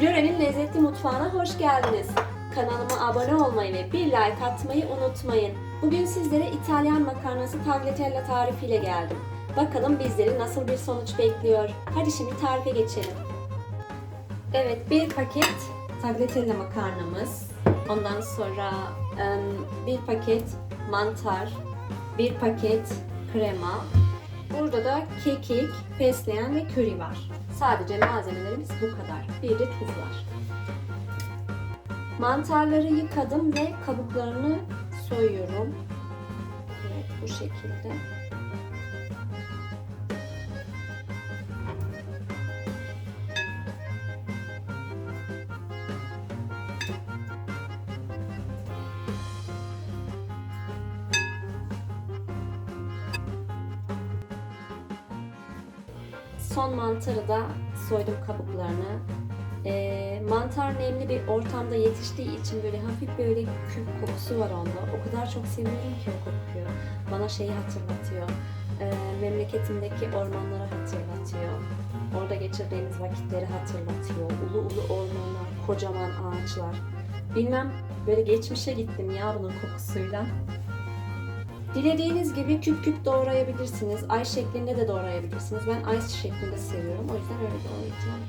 Gülören'in lezzetli mutfağına hoş geldiniz. Kanalıma abone olmayı ve bir like atmayı unutmayın. Bugün sizlere İtalyan makarnası tagliatelle tarifiyle geldim. Bakalım bizleri nasıl bir sonuç bekliyor. Hadi şimdi tarife geçelim. Evet, bir paket tagliatelle makarnamız. Ondan sonra bir paket mantar, bir paket krema. Burada da kekik, fesleğen ve köri var. Sadece malzemelerimiz bu kadar. Bir de tuz var. Mantarları yıkadım ve kabuklarını soyuyorum. Evet, bu şekilde. Son mantarı da soydum kabuklarını. Ee, mantar nemli bir ortamda yetiştiği için böyle hafif böyle kül kokusu var onda. O kadar çok seviyorum ki o kokuyu. Bana şeyi hatırlatıyor. Ee, memleketimdeki ormanları hatırlatıyor. Orada geçirdiğimiz vakitleri hatırlatıyor. Ulu ulu ormanlar, kocaman ağaçlar. Bilmem böyle geçmişe gittim ya bunun kokusuyla. Dilediğiniz gibi küp küp doğrayabilirsiniz. Ay şeklinde de doğrayabilirsiniz. Ben ay şeklinde seviyorum. O yüzden öyle doğrayacağım.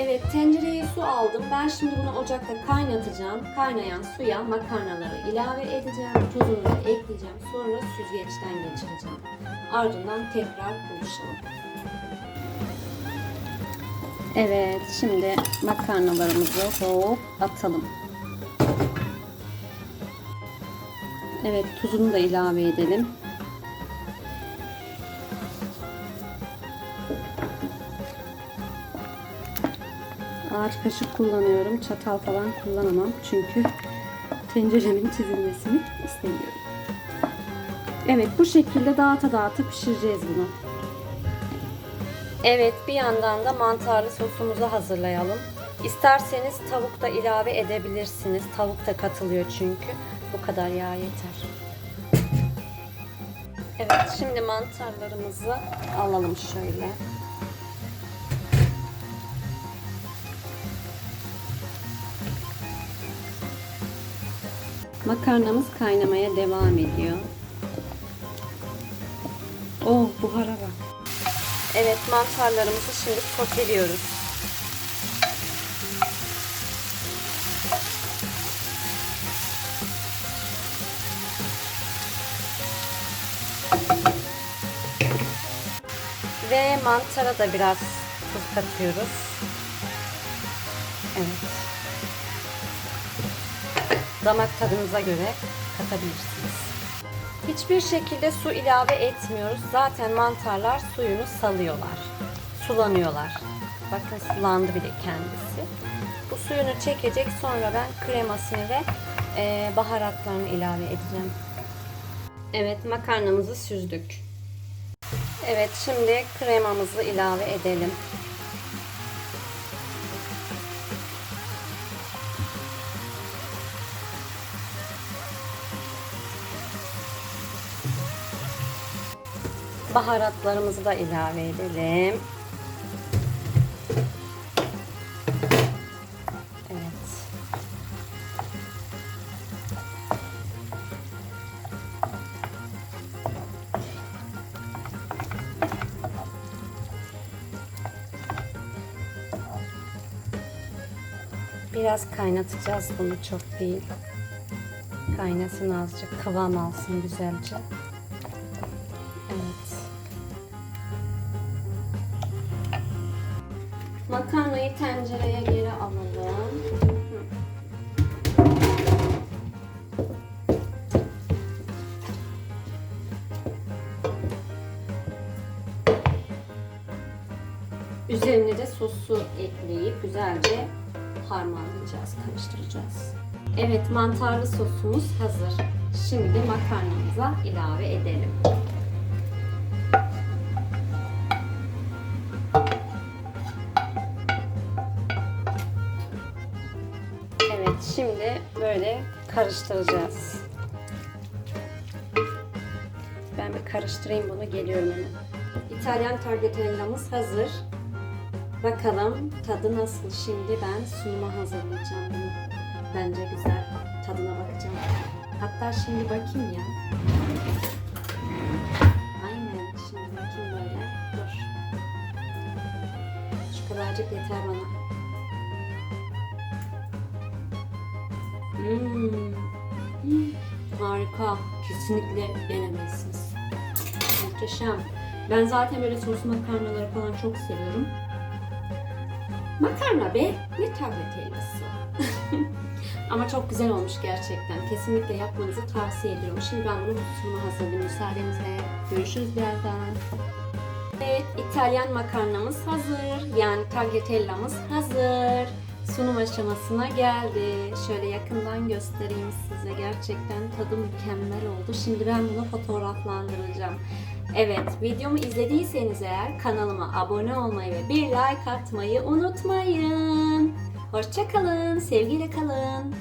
Evet, tencereye su aldım. Ben şimdi bunu ocakta kaynatacağım. Kaynayan suya makarnaları ilave edeceğim. Tuzunu da ekleyeceğim. Sonra süzgeçten geçireceğim. Ardından tekrar buluşalım. Evet, şimdi makarnalarımızı hop atalım. Evet, tuzunu da ilave edelim. Ağaç kaşık kullanıyorum. Çatal falan kullanamam. Çünkü tenceremin çizilmesini istemiyorum. Evet bu şekilde dağıta dağıta pişireceğiz bunu. Evet bir yandan da mantarlı sosumuzu hazırlayalım. İsterseniz tavuk da ilave edebilirsiniz. Tavuk da katılıyor çünkü. Bu kadar yağ yeter. Evet şimdi mantarlarımızı alalım şöyle. Makarnamız kaynamaya devam ediyor. Oh buhara bak. Evet mantarlarımızı şimdi soteliyoruz. Ve mantara da biraz tuz katıyoruz. Evet. Damak tadınıza göre katabilirsiniz. Hiçbir şekilde su ilave etmiyoruz. Zaten mantarlar suyunu salıyorlar. Sulanıyorlar. Bakın sulandı bile kendisi. Bu suyunu çekecek. Sonra ben kremasını ve e, baharatlarını ilave edeceğim. Evet makarnamızı süzdük. Evet şimdi kremamızı ilave edelim. Baharatlarımızı da ilave edelim. Evet. Biraz kaynatacağız bunu çok değil. Kaynasın azıcık kıvam alsın güzelce. Makarnayı tencereye geri alalım. Üzerine de sosu ekleyip güzelce harmanlayacağız, karıştıracağız. Evet, mantarlı sosumuz hazır. Şimdi makarnamıza ilave edelim. Şimdi böyle karıştıracağız. Ben bir karıştırayım bunu. Geliyorum hemen. İtalyan tagliatella'mız hazır. Bakalım tadı nasıl? Şimdi ben sunuma hazırlayacağım bunu. Bence güzel. Tadına bakacağım. Hatta şimdi bakayım ya. Aynen. Şimdi bakayım böyle. Dur. Şu kadarcık yeter bana. Harika. Kesinlikle denemelisiniz. Muhteşem. Ben zaten böyle sos makarnaları falan çok seviyorum. Makarna be. Ne tagliatellası. Ama çok güzel olmuş gerçekten. Kesinlikle yapmanızı tavsiye ediyorum. Şimdi ben bunu sunuma hazırlayayım müsaadenizle. Görüşürüz birazdan. Evet, İtalyan makarnamız hazır. Yani tagliatella'mız hazır. Sunum aşamasına geldi. Şöyle yakından göstereyim size. Gerçekten tadı mükemmel oldu. Şimdi ben bunu fotoğraflandıracağım. Evet, videomu izlediyseniz eğer kanalıma abone olmayı ve bir like atmayı unutmayın. Hoşçakalın, sevgiyle kalın.